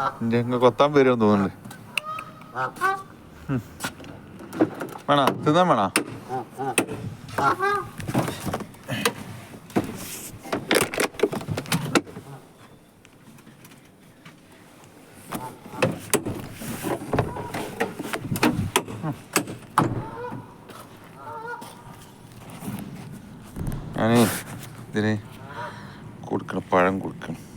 ഇങ്ങ് കൊത്താൻ വരുമെന്ന് തോന്നുന്നുണ്ട്. ഉം. വേണോ? തിന്നാൻ വേണോ? ഞാനേ ഇതിന് കൊടുക്കണം പഴം കൊടുക്കണം.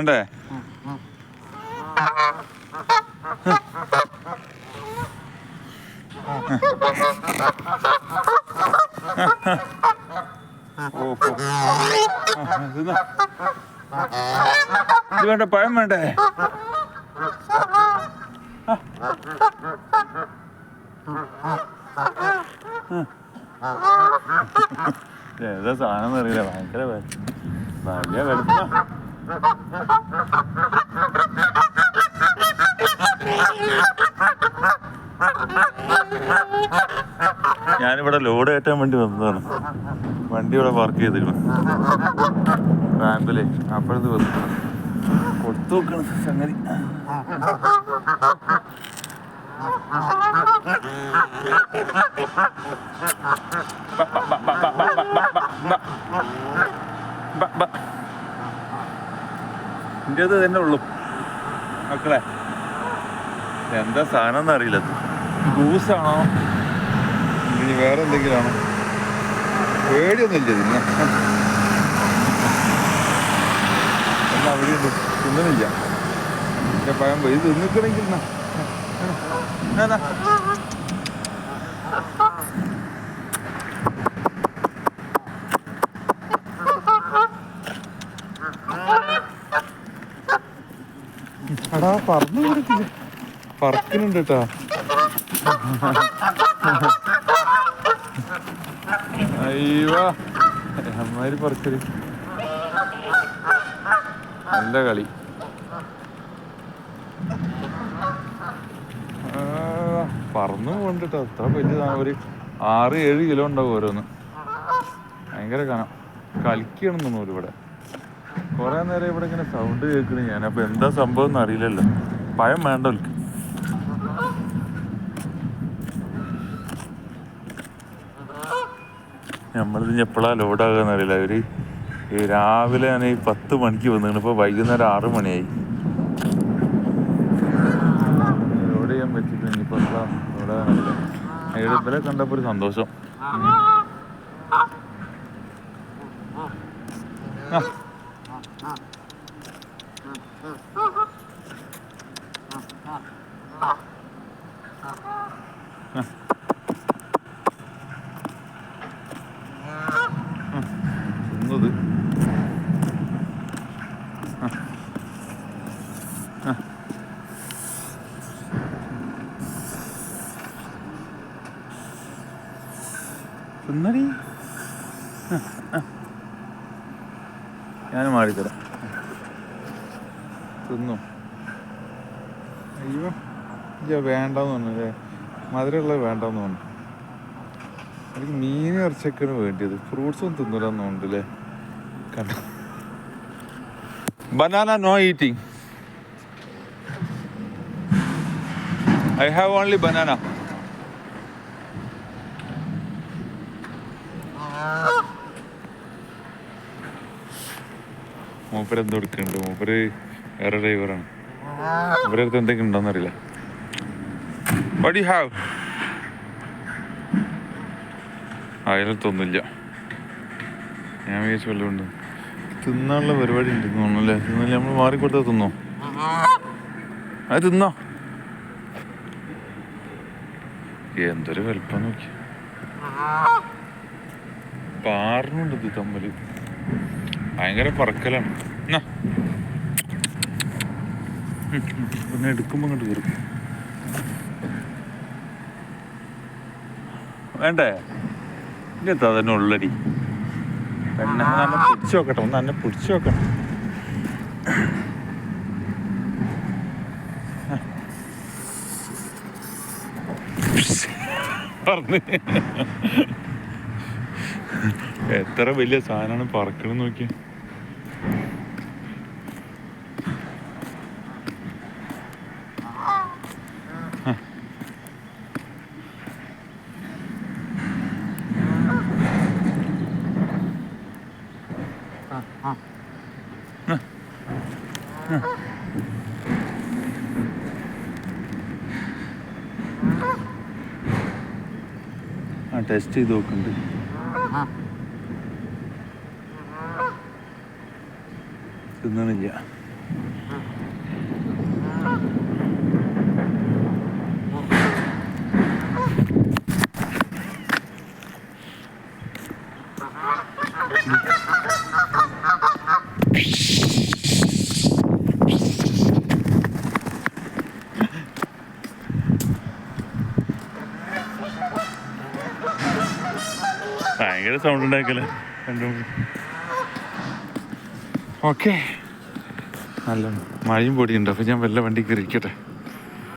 വേണ്ടേ. ഇത് വേണ്ട പഴം വേണ്ടേ? ഏതാ സാധനം എന്നറിയില്ല ഭയങ്കര വലിയ വലുപ്പം ഞാനിവിടെ ലോഡ് കയറ്റാൻ വേണ്ടി വന്നതാണ് വണ്ടി ഇവിടെ പാർക്ക് ചെയ്തിരുന്നു റാമ്പിൽ അപ്പോഴത് വന്നു കൊടുത്തു നോക്കണം സംഗതി എന്റെ അത് തന്നെ ഉള്ളു. മക്കളെ എന്താ സാധനം എന്നറിയില്ല. ഗൂസാണോ ഇനി വേറെ എന്തെങ്കിലും ആണോ പേടിയൊന്നും ഇല്ല ഇതിന്. എന്നാ അവിടെ തിന്നുന്നില്ല. എന്റെ പഴം പോയി. ഇത് തിന്നിക്കണമെങ്കിൽ എന്നാ. എടാ പറഞ്ഞു കൊടുക്കില്ല പറക്കുന്നുണ്ട് കേട്ടാ അയ്യോ അമ്മാതിരി പറക്കൽ. നല്ല കളി. പറന്നു പോകണ്ടിട്ടോ അത്ര വലിയതാണ് ഒരു ആറ് ഏഴ് കിലോ ഉണ്ടാവും ഓരോന്ന്. ഭയങ്കര കനം. കളിക്കണം തോന്നുന്നു ഇവിടെ. കുറെ നേരം ഇവിടെ ഇങ്ങനെ സൗണ്ട് കേൾക്കുന്നു ഞാൻ അപ്പൊ എന്താ സംഭവം എന്ന് അറിയില്ലല്ലോ. പഴം വേണ്ട ഒൽക്ക് നമ്മളിത് എപ്പോഴാ ലോഡാകാന്ന് അറിയില്ല. അവർ രാവിലെ ഞാൻ ഈ പത്ത് മണിക്ക് വന്നിട്ട് ഇപ്പൊ വൈകുന്നേരം ആറ് മണിയായി. ലോഡ് ചെയ്യാൻ പറ്റില്ല ഇനിയിപ്പോ എന്താ ലോഡാകാനറിയില്ല ഇവിടെ കണ്ടപ്പോ ഒരു സന്തോഷം. ആ. തിന്നടി. ഞാൻ മാറിത്തരാം തിന്നു. അയ്യോ ഇല്ല വേണ്ടെന്ന് തോന്നുന്നല്ലേ മധുരമുള്ളത് വേണ്ടെന്ന് തോന്നുന്നു എനിക്ക് മീൻ ഇറച്ചൊക്കെയാണ് വേണ്ടിയത്. ഫ്രൂട്ട്സ് ഒന്നും തിന്നില്ലെന്ന് തോന്നുന്നുണ്ടല്ലേ കണ്ട? Banana no eating I have only banana മൂപ്പരെന്ത് എന്തോ എടുക്കുന്നുണ്ട്. മൂപ്പര് വേറെ ഡ്രൈവറാണ് മൂപ്പര് അടുത്ത് എന്തെങ്കിലും ഉണ്ടോന്നറിയില്ല യു ഹാവ് അതിനകത്തൊന്നുമില്ല ഞാൻ വിചാരിച്ചു വല്ലതും ഉണ്ട്? തിന്നാനുള്ള പരിപാടി ഉണ്ട് തോന്നുന്നല്ലേ തിന്നില്ല? നമ്മൾ മാറിക്കൊടുത്താൽ തിന്നോ? അത് തിന്നോ? എന്തൊരു വലുപ്പം നോക്കി. പാറിനുണ്ട് ഇത് ഭയങ്കര പറക്കലാണ്. എന്നാ. പിന്നെ എടുക്കുമ്പോൾ അങ്ങോട്ട് കയറും വേണ്ടേ? ഇനി എത്താ തന്നെ ഉള്ളടി? പെണ്ണെ നല്ല പിടിച്ചു നോക്കട്ടെ ഒന്ന് തന്നെ പിടിച്ചു നോക്കണം. എത്ര വലിയ സാധനമാണ് പറക്കണം നോക്കിയാൽ ടെസ്റ്റ് ചെയ്ത് നോക്കുന്നുണ്ട് തിന്നണില്ല. ഭയങ്കര സൗണ്ട് ഉണ്ടാക്കൽ. ഓക്കെ നല്ല മഴയും പൊടിയുണ്ട്. അപ്പൊ ഞാൻ വല്ല വണ്ടി കയറി ഇരിക്കട്ടെ.